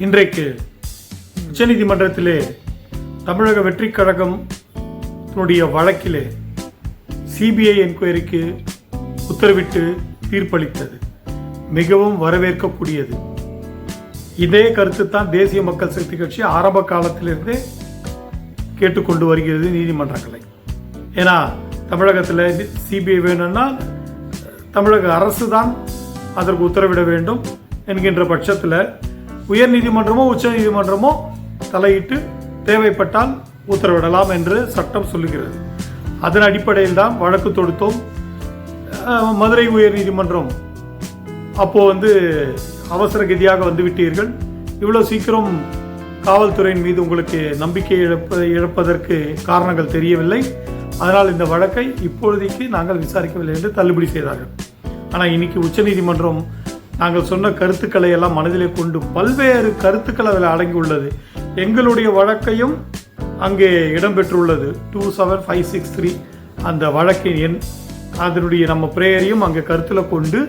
இன்றைக்கு உச்சநீதிமன்றத்திலே தமிழக வெற்றிக் கழகம்னுடைய வழக்கிலே சிபிஐ என்கொயரிக்கு உத்தரவிட்டு தீர்ப்பளித்தது. மிகவும் வரவேற்கக்கூடியது. இதே கருத்து தான் தேசிய மக்கள் சக்தி கட்சி ஆரம்ப காலத்திலிருந்தே கேட்டுக்கொண்டு வருகிறது நீதிமன்றங்களை. ஏன்னா தமிழகத்தில் சிபிஐ வேணும்னா தமிழக அரசு தான் அதற்கு உத்தரவிட வேண்டும் என்கின்ற பட்சத்தில் உயர் நீதிமன்றமோ உச்ச நீதிமன்றமோ தலையிட்டு தேவைப்பட்டால் உத்தரவிடலாம் என்று சட்டம் சொல்லுகிறது. அதன் அடிப்படையில் தான் வழக்கு தொடுத்தோம். மதுரை உயர் நீதிமன்றம் அப்போ வந்து அவசர கதியாக வந்துவிட்டீர்கள். இவ்வளோ சீக்கிரம் காவல்துறையின் மீது உங்களுக்கு நம்பிக்கை இழப்ப இழப்பதற்கு காரணங்கள் தெரியவில்லை. அதனால் இந்த வழக்கை இப்பொழுதைக்கு நாங்கள் விசாரிக்கவில்லை என்று தள்ளுபடி செய்தார்கள். ஆனால் இன்னைக்கு உச்சநீதிமன்றம் நாங்கள் சொன்ன கருத்துக்களை எல்லாம் மனதிலே கொண்டு பல்வேறு கருத்துக்கள் அதில் அடங்கியுள்ளது. எங்களுடைய வழக்கையும் அங்கே இடம்பெற்றுள்ளது. Two seven five six three அந்த வழக்கின் எண். அதனுடைய நம்ம பிரேயரையும் அங்கே கருத்தில் கொண்டு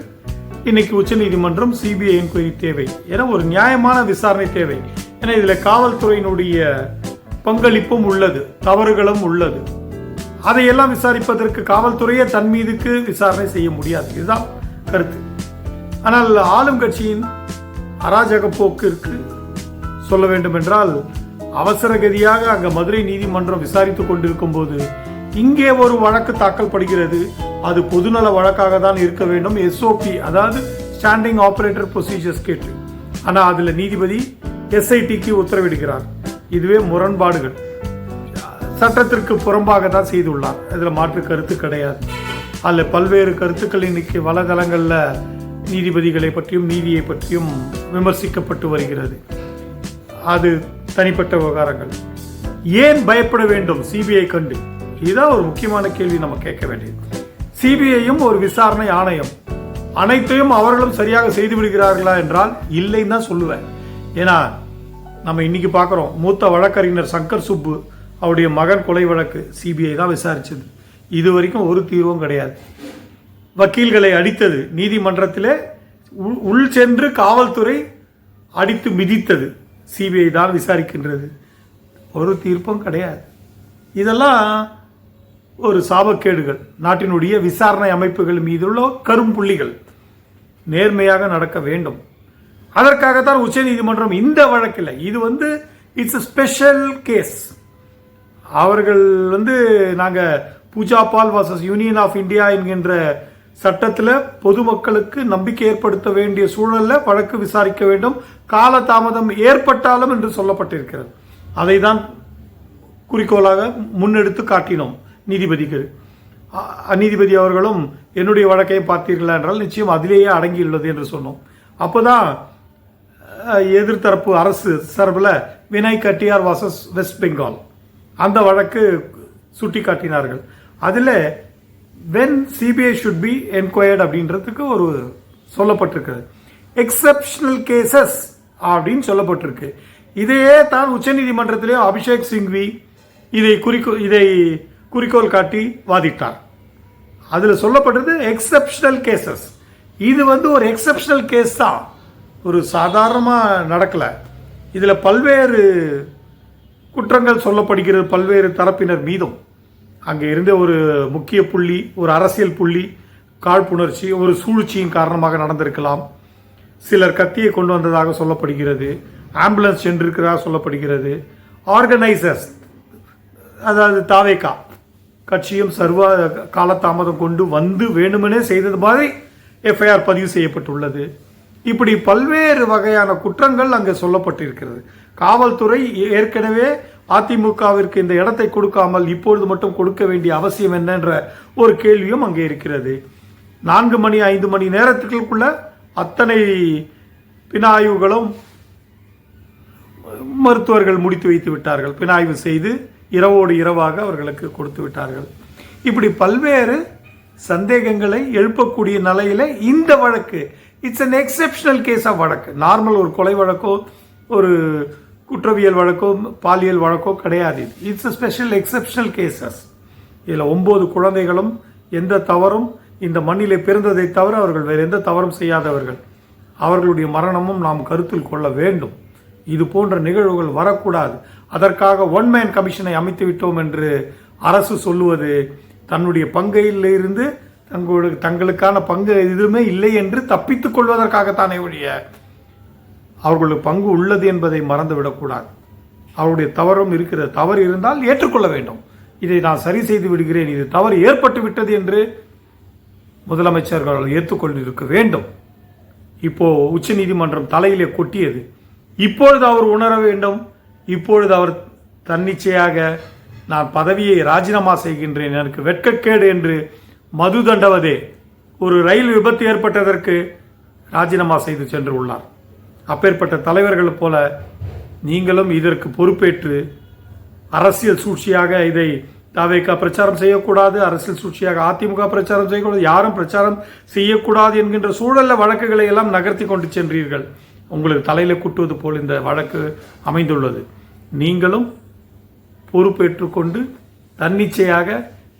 இன்னைக்கு உச்சநீதிமன்றம் சிபிஐ என்கொயரி தேவை என ஒரு நியாயமான விசாரணை தேவை ஏன்னா இதில் காவல்துறையினுடைய பங்களிப்பும் உள்ளது தவறுகளும் உள்ளது. அதையெல்லாம் விசாரிப்பதற்கு காவல்துறையே தன் மீதுக்கு விசாரணை செய்ய முடியாது. இதுதான் கருத்து. ஆனால் ஆளும் கட்சியின் அராஜக போக்கிற்கு சொல்ல வேண்டும் என்றால் அவசர கதியாக அங்க மதுரை நீதிமன்றம் விசாரித்துக் கொண்டிருக்கும் போது இங்கே ஒரு வழக்கு தாக்கல் படுகிறது. அது பொதுநல வழக்காக தான் இருக்க வேண்டும். எஸ்ஓபி அதாவது ஸ்டாண்டிங் ஆபரேட்டர் ப்ரொசீஜர்ஸ் கேட்டு. ஆனால் அதில் நீதிபதி எஸ்ஐடிக்கு உத்தரவிடுகிறார். இதுவே முரண்பாடுகள். சட்டத்திற்கு புறம்பாக தான் செய்துள்ளார். இதில் மாற்று கருத்து கிடையாது. அதில் பல்வேறு கருத்துக்கள் இன்னைக்கு வலைதளங்களில் நீதிபதிகளை பற்றியும் நீதியை பற்றியும் விமர்சிக்கப்பட்டு வருகிறது. அது தனிப்பட்ட விவகாரங்கள். ஏன் பயப்பட வேண்டும்? சிபிஐ கண்டு. இதுதான் ஒரு முக்கியமான கேள்வி நம்ம கேட்க வேண்டியது. சிபிஐயும் ஒரு விசாரணை ஆணையம். அனைத்தையும் அவர்களும் சரியாக செய்து விடுகிறார்களா என்றால் இல்லைன்னு தான் சொல்லுவேன். ஏன்னா நம்ம இன்னைக்கு பார்க்குறோம் மூத்த வழக்கறிஞர் சங்கர் சுப்பு அவருடைய மகன் கொலை வழக்கு சிபிஐ தான் விசாரிச்சது. இது வரைக்கும் ஒரு தீர்வும் கிடையாது. வக்கீல்களை அடித்தது. நீதிமன்றத்திலே உள்- உள் சென்று காவல்துறை அடித்து மிதித்தது. சிபிஐ தான் விசாரிக்கின்றது. ஒரு தீர்ப்பும் கிடையாது. இதெல்லாம் ஒரு சாபக்கேடுகள். நாட்டினுடைய விசாரணை அமைப்புகள் மீதுள்ள கரும்புள்ளிகள் நேர்மையாக நடக்க வேண்டும். அதற்காகத்தான் உச்சநீதிமன்றம் இந்த வழக்கில் இது வந்து இட்ஸ் ஸ்பெஷல் கேஸ் அவர்கள் வந்து நாங்கள் Pooja Pal versus Union of India என்கின்ற சட்டத்தில் பொதுமக்களுக்கு நம்பிக்கை ஏற்படுத்த வேண்டிய சூழலில் வழக்கு விசாரிக்க வேண்டும். காலதாமதம் ஏற்பட்டாலும் என்று சொல்லப்பட்டிருக்கிறது. அதை தான் குறிக்கோளாக முன்னெடுத்து காட்டினோம் நீதிபதிகள். அ- நீதிபதி அவர்களும் என்னுடைய வழக்கை பார்த்தீர்களா என்றால் நிச்சயம் அதிலேயே அடங்கியுள்ளது என்று சொன்னோம். அப்போதான் எதிர்த்தரப்பு அரசு சார்பில் வினய் கட்டியார் வாசஸ் வெஸ்ட் பெங்கால் அந்த வழக்கு சுட்டி காட்டினார்கள் அதில் when CBI should be enquired அப்படின்றதுக்கு ஒரு சொல்லப்பட்டிருக்கிறது எக்ஸப்ஷனல் கேசஸ் அப்படின்னு சொல்லப்பட்டிருக்கு. இதையே தான் உச்சநீதிமன்றத்திலே அபிஷேக் சிங்வி இதை குறிக்கோ இதை குறிக்கோள் காட்டி வாதிட்டார். அதில் சொல்லப்பட்டது எக்ஸப்ஷனல் கேசஸ் இது வந்து ஒரு எக்ஸப்ஷனல் கேஸ் தான். ஒரு சாதாரணமாக நடக்கலை. இதில் பல்வேறு குற்றங்கள் சொல்லப்படுகிறது பல்வேறு தரப்பினர் மீதும். அங்கே இருந்த ஒரு முக்கிய புள்ளி ஒரு அரசியல் புள்ளி காழ்ப்புணர்ச்சி ஒரு சூழ்ச்சியின் காரணமாக நடந்திருக்கலாம். சிலர் கத்தியை கொண்டு வந்ததாக சொல்லப்படுகிறது ஆம்புலன்ஸ் சென்றிருக்கிறதாக சொல்லப்படுகிறது. ஆர்கனைசர்ஸ் அதாவது தாவேக்கா கட்சியும் சர்வ காலதாமதம் கொண்டு வந்து வேணுமெனே செய்தது மாதிரி எஃப்ஐஆர் பதிவு செய்யப்பட்டுள்ளது. இப்படி பல்வேறு வகையான குற்றங்கள் அங்கே சொல்லப்பட்டிருக்கிறது. காவல்துறை ஏற்கனவே அதிமுகவிற்கு இந்த இடத்தை கொடுக்காமல் இப்பொழுது மட்டும் கொடுக்க வேண்டிய அவசியம் என்னன்ற ஒரு கேள்வியும் அங்கே இருக்கிறது. நான்கு மணி ஐந்து மணி நேரத்துக்குள்ள அத்தனை பினாய்வுகளும் மருத்துவர்கள் முடித்து வைத்து விட்டார்கள். பினாய்வு செய்து இரவோடு இரவாக அவர்களுக்கு கொடுத்து விட்டார்கள். இப்படி பல்வேறு சந்தேகங்களை எழுப்பக்கூடிய நிலையில இந்த வழக்கு it's an exceptional case of வழக்கு. நார்மல் ஒரு கொலை வழக்கோ ஒரு குற்றவியல் வழக்கோ பாலியல் வழக்கோ கிடையாது இட்ஸ் ஸ்பெஷல் எக்ஸப்ஷனல் கேசஸ் இதில் ஒம்பது குழந்தைகளும் எந்த தவறும் இந்த மண்ணிலே பிறந்ததை தவிர அவர்கள் வேறு எந்த தவறும் செய்யாதவர்கள். அவர்களுடைய மரணமும் நாம் கருத்தில் கொள்ள வேண்டும். இது போன்ற நிகழ்வுகள் வரக்கூடாது. அதற்காக ஒன் மேன் கமிஷனை அமைத்து விட்டோம் என்று அரசு சொல்லுவது தன்னுடைய பங்கையில் இருந்து தங்களுக்கு தங்களுக்கான பங்கு எதுவுமே இல்லை என்று தப்பித்துக் கொள்வதற்காகத்தானே ஒழிய அவர்களுக்கு பங்கு உள்ளது என்பதை மறந்துவிடக்கூடாது. அவருடைய தவறும் இருக்கிறது. தவறு இருந்தால் ஏற்றுக்கொள்ள வேண்டும். இதை நான் சரி செய்து விடுகிறேன். இது தவறு ஏற்பட்டு விட்டது என்று முதலமைச்சர்கள் ஏற்றுக்கொண்டிருக்க வேண்டும். இப்போ உச்சநீதிமன்றம் தலையிலே கொட்டியது. இப்பொழுது அவர் உணர வேண்டும். இப்பொழுது அவர் தன்னிச்சையாக நான் பதவியை ராஜினாமா செய்கின்றேன். எனக்கு வெட்கக்கேடு என்று மது தண்டவதே ஒரு ரயில் விபத்து ஏற்பட்டதற்கு ராஜினாமா செய்து சென்று உள்ளார். அப்பேற்பட்ட தலைவர்களைப் போல நீங்களும் இதற்கு பொறுப்பேற்று அரசியல் சூழ்ச்சியாக இதை தாவேக்கா பிரச்சாரம் செய்யக்கூடாது அரசியல் சூழ்ச்சியாக அதிமுக பிரச்சாரம் செய்யக்கூடாது யாரும் பிரச்சாரம் செய்யக்கூடாது என்கின்ற சூழல்ல வழக்குகளை எல்லாம் நகர்த்தி கொண்டு சென்றீர்கள். உங்களுக்கு தலையில குட்டுவது போல் இந்த வழக்கு அமைந்துள்ளது. நீங்களும் பொறுப்பேற்றுக்கொண்டு தன்னிச்சையாக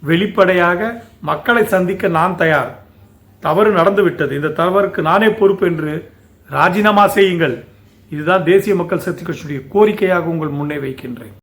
வெளிப்படையாக மக்களை சந்திக்க நான் தயார். தவறு நடந்துவிட்டது. இந்த தவறுக்கு நானே பொறுப்பு என்று ராஜினாமா செய்யுங்கள். இதுதான் தேசிய மக்கள் சக்தி கட்சியுடைய கோரிக்கையாக உங்கள் முன்னே வைக்கின்றேன்.